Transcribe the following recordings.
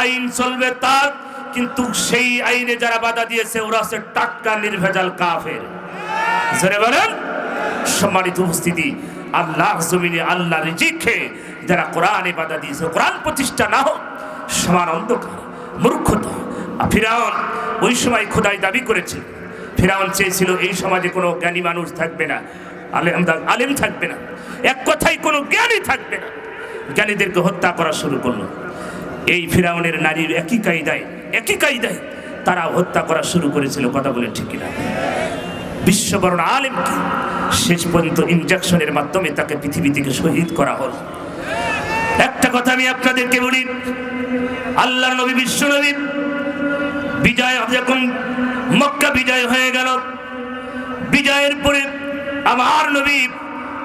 আইন চলবে তার, কিন্তু সেই আইনে যারা বাধা দিয়েছে, ওরা হচ্ছে টাটকা, নির্ভেজাল কাফের। সম্মানিত উপস্থিতি, আল্লাহ জমিনে আল্লাহ রিজিকে যারা কোরআনে বাধা দিয়েছে, কোরআন প্রতিষ্ঠা না হোক, সমান অন্ধকার, মূর্খতা, ফিরাউন, ওই সময় খোদাই দাবি করেছে। ফিরাউন চেয়েছিল, এই সমাজে কোনো জ্ঞানী মানুষ থাকবে না, আলেম আলেম থাকবে না। এক কথাই কোনো জ্ঞানী থাকবে না। জ্ঞানীদেরকে হত্যা করা শুরু করল। এই ফিরাউনের নারীর একই কায়দায় একই কায়দায় তারা হত্যা করা শুরু করেছিল, কথা বলে ঠিক না বিশ্ববরণ আলেমকে শেষ পর্যন্ত ইনজেকশনের মাধ্যমে তাকে পৃথিবী থেকে শহীদ করা হল। একটা কথা আমি আপনাদেরকে বলি আল্লাহ নবী, বিশ্ব নবী, বিজয় যখন মক্কা বিজয় হয়ে গেল। বিজয়ের পরে আমার নবী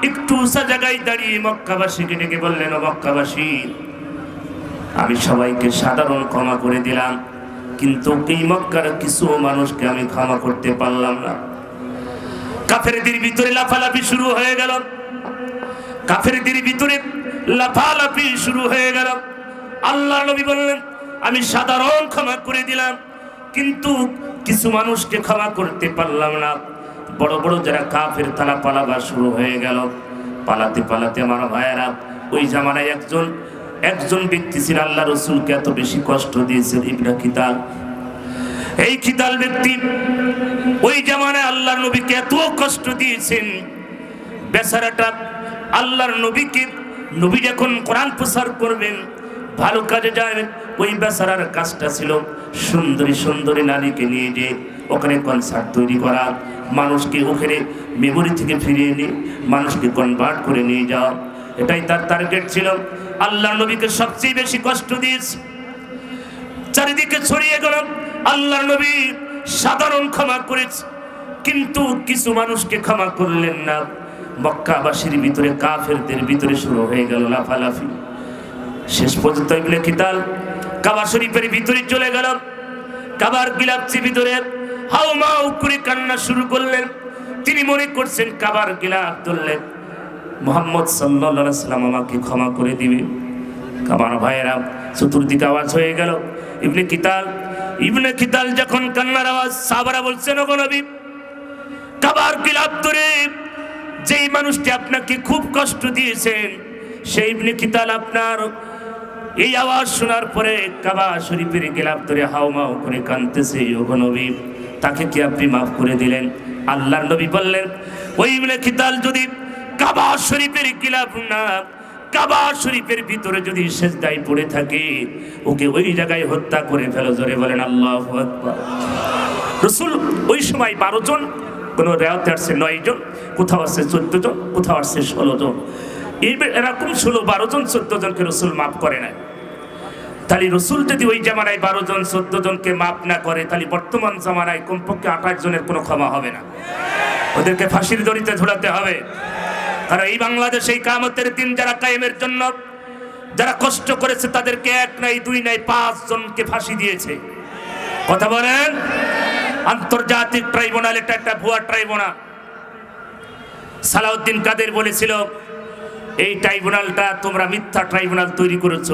একটু উঁচা জায়গায় দাঁড়িয়ে মক্কাবাসীকে ডেকে বললেন মক্কাবাসী আমি সবাইকে সাধারণ ক্ষমা করে দিলাম, কিন্তু এই মক্কার কিছু মানুষকে আমি ক্ষমা করতে পারলাম না। কাফেরদের ভিতরে লাফালাফি শুরু হয়ে গেল। কাফেরদের ভিতরে লাফালাফি শুরু হয়ে গেল। আল্লাহ নবী বললেন, আমি সাধারণ ক্ষমা করে দিলাম, কিন্তু কিছু মানুষকে ক্ষমা করতে পারলাম না। বড় বড় যারা কাফের, তারা পালাবার শুরু হয়ে গেল। পালাতে পালাতে আমার ভাইয়েরা, ওই জামানায় একজন একজন ব্যক্তি ছিল আল্লাহ রসুলকে এত বেশি কষ্ট দিয়েছেন ইবরা কিতাল এই খিতাল ব্যক্তি ওই জামানায় আল্লাহর নবীকে এত কষ্ট দিয়েছেন, বেচারাটা আল্লাহর নবীকে, নবী যখন কোরআন প্রসার করবেন, ভালো কাজে যাবেন, ওই বেচারার কাজটা ছিল সুন্দরী সুন্দরী নারীকে নিয়ে যে ওখানে কনসার্ট তৈরি করা, মানুষকে ওখানে মেমোরি থেকে ফিরিয়ে নিয়ে, মানুষকে কনভার্ট করে নিয়ে যাওয়া। এটাই তার টার্গেট ছিল। আল্লাহ নবীকে সবচেয়ে বেশি কষ্ট দিয়েছে। চারিদিকে ছড়িয়ে গেল। আল্লাহ নবী সাধারণ ক্ষমা করেছে। কিন্তু কিছু মানুষকে ক্ষমা করলেন না। মক্কাবাসীর ভিতরে, কাফেরদের ভিতরে শুরু হয়ে গেল লাফালাফি। শেষ পর্যন্ত ইবনে কিতাল কাবা শরীফের ভিতরে চলে গেল। কাবার গিলাপচি ভিতরে হাউ মাউ করে কান্না শুরু করলেন। তিনি মনে করছেন কাবার গিলাপ ধরলেন। মোহাম্মদ সাল্লাহ সাল্লাম আমাকে ক্ষমা করে দিবে। কামার ভাইয়েরা, চতুর্দিকে আওয়াজ হয়ে গেল। ইবনে কিতাল ইবনে কিতাল যখন কান্নার আওয়াজ সাবারা বলছেন নবী, কাবার গিলাপ ধরে যেই মানুষটি আপনাকে খুব কষ্ট দিয়েছেন, সেই ইবনে কিতাল আপনার এই আওয়াজ শোনার পরে কাবা শরীফের গিলাপ ধরে হাওমাও করে কানতেছে ওগো নবী, তাকে কি আপনি মাফ করে দিলেন? আল্লাহর নবী বললেন, ওই ইবনে কিতাল যদি কাবা শরীফের গিলাপ না, কাবা শরীফের ভিতরে যদি সেজদায় পড়ে থাকে, ওকে ওই জায়গায় হত্যা করে ফেলো, জোরে বলেন আল্লাহ রসুল ওই সময় বারো জন, কোনো রেওয়াতে আসছে নয় জন, কোথাও আসছে চোদ্দ জন, কোথাও আসছে ষোলো জন। এরকম ষোলো, বারো জন, চোদ্দ জনকে রসুল মাফ করে নাই। তাহলে রসুল যদি ওই জামানায় বারো জন, চোদ্দ জনকে মাফ না করে, তাহলে বর্তমান জামানায় কমপক্ষে আঠাশ জনের কোনো ক্ষমা হবে না। ওদেরকে ফাঁসির দড়িতে ঝোলাতে হবে। কারণ এই বাংলাদেশ কামতের দিন যারা কায়েমের জন্য যারা কষ্ট করেছে, তাদেরকে এক নাই, দুই নাই, পাঁচ জনকে ফাঁসি দিয়েছে। কথা বলেন? আন্তর্জাতিক ট্রাইব্যুনাল, এটা একটা ভুয়া ট্রাইব্যুনাল। সালাউদ্দিন কাদের বলেছিল, এই ট্রাইব্যুনালটা তোমরা মিথ্যা ট্রাইব্যুনাল তৈরি করেছ।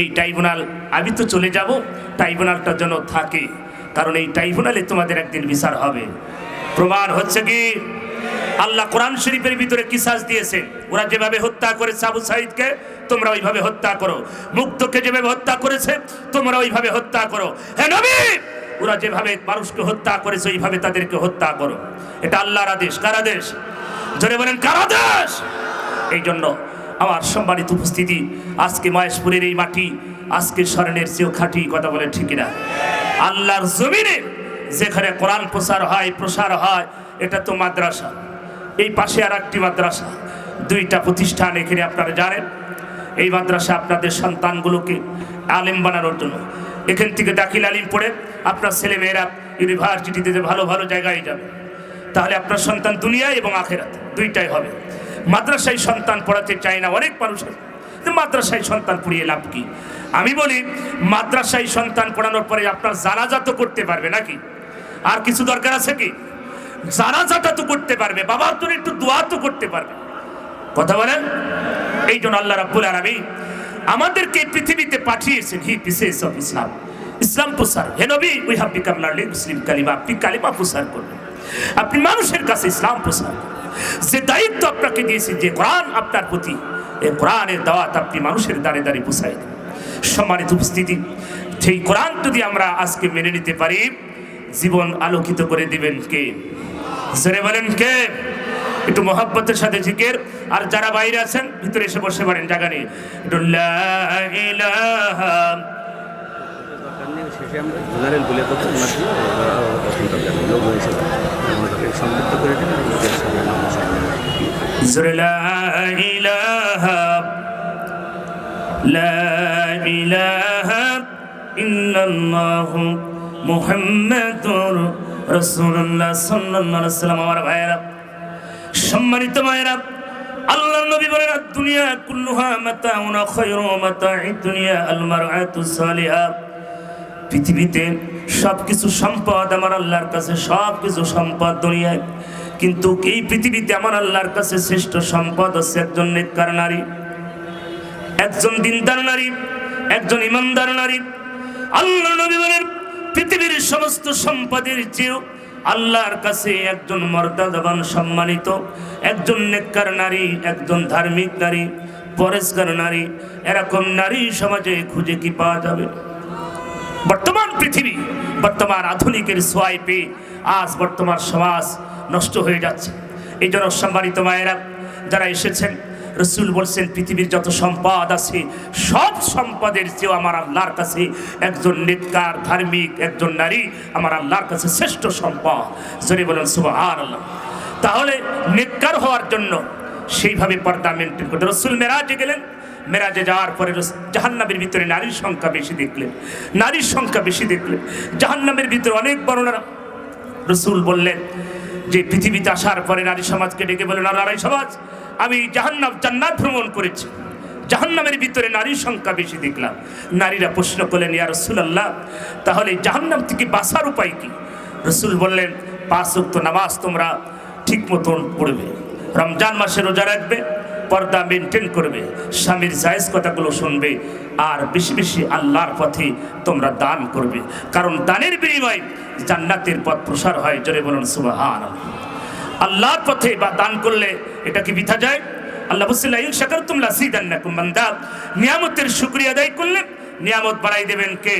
এই ট্রাইব্যুনাল, আমি তো চলে যাব, ট্রাইব্যুনালটা যেন থাকে। কারণ এই ট্রাইব্যুনালে তোমাদের একদিন বিচার হবে। প্রমাণ হচ্ছে কি? আল্লাহ কোরআন শরীফের ভিতরে কিসাস দিয়েছে ওরা যেভাবে হত্যা করেছে আবু সাইদকে, তোমরা ওইভাবে হত্যা করো। মুক্তকে যেভাবে হত্যা করেছে, তোমরা ওইভাবে হত্যা করো। হ্যাঁ নবী! ওরা যেভাবে মানুষকে হত্যা করেছে, ওইভাবে তাদেরকে হত্যা করো। এটা আল্লাহর আদেশ। কার আদেশ? জোরে বলেন, কার আদেশ? এই জন্য আমার সম্মানিত উপস্থিতি, আজকে মহেশপুরের এই মাটি, আজকে স্মরণের চেয়েও খাঁটি কথা বলে ঠিক না আল্লাহর জমিনে যেখানে কোরআন প্রচার হয়, প্রসার হয়, এটা তো মাদ্রাসা। এই পাশে আর একটি মাদ্রাসা। দুইটা প্রতিষ্ঠান এখানে আপনারা জানেন। এই মাদ্রাসা আপনাদের সন্তানগুলোকে আলেম বানানোর জন্য। এখান থেকে দাখিল আলিম পড়ে আপনার ছেলেমেয়েরা ইউনিভার্সিটিতে ভালো ভালো জায়গায় যাবে। তাহলে আপনার সন্তান দুনিয়ায় এবং আখেরাত দুইটাই হবে। মাদ্রাসায় সন্তান পড়াতে চায় না অনেক মানুষের। মাদ্রাসায় সন্তান পড়িয়ে লাভ কি? আমি বলি, মাদ্রাসায় সন্তান পড়ানোর পরে আপনার জানাজা তো করতে পারবে নাকি? আর কিছু দরকার আছে কি? জানাজাটা তো করতে পারবে, বাবার তো একটু দোয়া তো করতে পারবে। কথা বলেন? এই জন্য আল্লাহ রাব্বুল আলামিন আমাদেরকে পৃথিবীতে পাঠিয়েছেন, হি পিসেস অফ ইসলাম ইসলাম প্রসার। হে নবী we have become learning Muslim কালিমা। আপনি কালিমা প্রসার করবেন। আপনি মানুষের কাছে ইসলাম প্রসার যে দায়িত্ব আপনাকে দিয়েছে, যে কোরআন আপনার প্রতি এই কোরআনের দাওয়াত আপনি মানুষের দাঁড়ে দাঁড়ে পোষাই দেন সম্মানিত উপস্থিতি সেই কোরআন যদি আমরা আজকে মেনে নিতে পারি, জীবন আলোকিত করে দিবেন কে? জোরে বলেন কে? একটু মহাব্বতের সাথে জিকের। আর যারা বাইরে আছেন, ভিতরে এসে বসে পারেন জায়গা নিয়ে একটু লা ইলাহা। দরকার নেই শেষে আমরা ভাইয়েরা, সম্মানিত ভাইয়েরা আল্লাহর নবী বলেন দুনিয়া কুল্লুহা মাতাউন খায়রু মাতাঈদ দুনিয়া আল মারআতু সালিহা। পৃথিবীতে সব কিছু সম্পদ আমার আল্লাহর কাছে সব কিছু সম্পদ দুনিয়ায়। কিন্তু এই পৃথিবীতে আমার আল্লাহর কাছে শ্রেষ্ঠ সম্পদ হচ্ছে একজন নেককার নারী, একজন দিনদার নারী, একজন ইমানদার নারী। আল্লাহ নবী বলেন পৃথিবীর সমস্ত সম্পদের চেয়েও আল্লাহর কাছে একজন মর্যাদাবান সম্মানিত, একজন নেককার নারী, একজন ধার্মিক নারী, পরেশগার নারী, এরকম নারী সমাজে খুঁজে কি পাওয়া যাবে? বর্তমান পৃথিবী, বর্তমান আধুনিকের সোয়াইপে আজ বর্তমান সমাজ নষ্ট হয়ে যাচ্ছে। এই জন্য সম্মানিত মায়েরা, যারা এসেছেন রসুল বলছেন, পৃথিবীর যত সম্পদ আছে, সব সম্পদের চেয়েও আমার আল্লাহর কাছে একজন নেতকার ধার্মিক, একজন নারী আমার আল্লাহর কাছে শ্রেষ্ঠ সম্পদ। জোরে বলেন সুবাহ আল্লাহ তাহলে নেককার হওয়ার জন্য সেইভাবে পর্দা মেনটেন করতে রসুল মেরাজে গেলেন। মেরাজে যাওয়ার পরে জাহান্নামের ভিতরে নারীর সংখ্যা বেশি দেখলেন। নারীর সংখ্যা বেশি দেখলেন। জাহান্নামের ভিতরে অনেক বর্ণনা রসুল বললেন যে, পৃথিবীতে আসার পরে নারী সমাজকে ডেকে বলেন "আর নারী সমাজ আমি জাহান্নাম জান্নাত ভ্রমণ করেছি। জাহান্নামের ভিতরে নারীর সংখ্যা বেশি দেখলাম। নারীরা প্রশ্ন করলেন, ইয়া রসুলাল্লাহ, তাহলে জাহান্নাম থেকে বাঁচার উপায় কি? রসুল বললেন, পাঁচ উক্ত নামাজ তোমরা ঠিক মতন পড়বে। রমজান মাসে রোজা রাখবে, পর্দা মেনটেন করবে, স্বামীর জায়েজ কথাগুলো শুনবে, আর বেশি বেশি আল্লাহর পথে তোমরা দান করবে। কারণ দানের বিনিময়ে জান্নাতের পথ প্রসার হয়। জোরে বলুন সুবাহান আল্লাহর পথে বা দান করলে এটা কি বিথা যায়? আল্লাহ বসিল্লাহ শাকার তুমলা সিদান্নাকুম বান্দা নিয়ামতের শুকরিয়া আদায় করলে নিয়ামত বাড়াই দেবেন কে?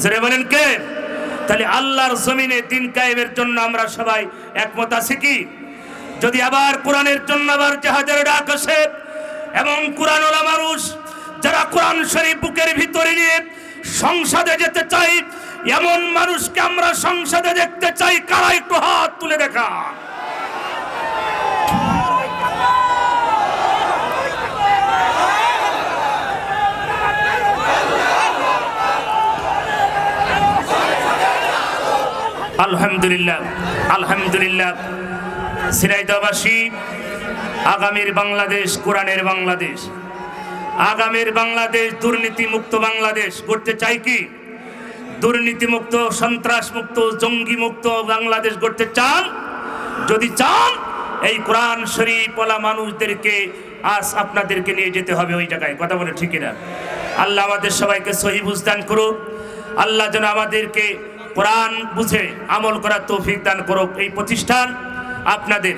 জোরে বলেন কে? তাহলে আল্লাহর জমিনে দিন কায়েমের জন্য আমরা সবাই একমত আছি কি? যদি আবার কোরআনের জন্য আবার জাহাজের ডাক আসে এবং কোরআনওয়ালা মানুষ যারা কোরআন শরীফ বুকের ভিতরে নিয়ে সংসদে যেতে চাই এমন মানুষকে আমরা সংসদে দেখতে চাই, কারা একটু হাত তুলে দেখা আলহামদুলিল্লাহ আলহামদুলিল্লাহ। সিরাইদাবাসী আগামীর বাংলাদেশ, কোরআনের বাংলাদেশ। আগামীর বাংলাদেশ দুর্নীতি মুক্ত বাংলাদেশ। করতে চাই কি? দুর্নীতি মুক্ত সন্ত্রাস মুক্ত জঙ্গি মুক্ত বাংলাদেশ করতে চান? যদি চান, এই কোরআন শরীফওয়ালা মানুষদেরকে আজ আপনাদেরকে নিয়ে যেতে হবে ওই জায়গায়। কথা বলে ঠিক না আল্লাহ আমাদের সবাইকে সহি বুঝদান করুক। আল্লাহ যেন আমাদেরকে কোরআন বুঝে আমল করার তৌফিক দান করুক এই প্রতিষ্ঠান আপনাদের।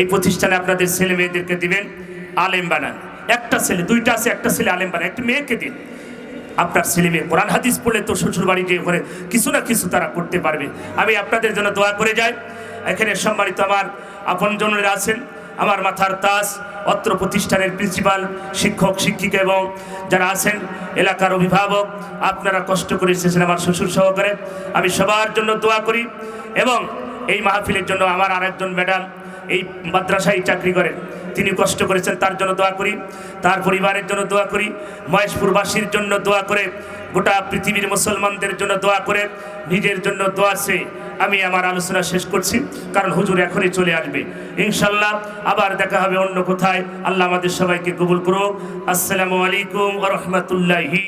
এই প্রতিষ্ঠানে আপনাদের ছেলে মেয়েদেরকে দিবেন আলেম বানান। একটা ছেলে, দুইটা আছে, একটা ছেলে আলেম বানান একটা মেয়েকে দিন। আপনার ছেলে মেয়ে কোরআন, হাদিস পড়লে তো শ্বশুর বাড়ি যে ঘরে কিছু না কিছু তারা করতে পারবে। আমি আপনাদের জন্য দোয়া করে যাই। এখানে সম্মানিত আমার আপনজনেরা আছেন। আমার মাথার তাস, অত্র প্রতিষ্ঠানের প্রিন্সিপাল শিক্ষক, শিক্ষিকা এবং যারা আছেন, এলাকার অভিভাবক, আপনারা কষ্ট করে এসেছেন আমার শ্বশুর সহকারে। আমি সবার জন্য দোয়া করি এবং এই মাহফিলের জন্য আমার আরেকজন ম্যাডাম এই মাদ্রাসায় চাকরি করেন। তিনি কষ্ট করেছেন, তার জন্য দোয়া করি, তার পরিবারের জন্য দোয়া করি, মহেশপুরবাসীর জন্য দোয়া করে, গোটা পৃথিবীর মুসলমানদের জন্য দোয়া করে, নিজের জন্য দোয়া সে আমি আমার আলোচনা শেষ করছি, কারণ হুজুর এখনই চলে আসবে। ইনশাল্লাহ আবার দেখা হবে অন্য কোথায়। আল্লাহ আমাদের সবাইকে কবুল করুক। আসসালামু আলাইকুম রহমতুল্লাহি।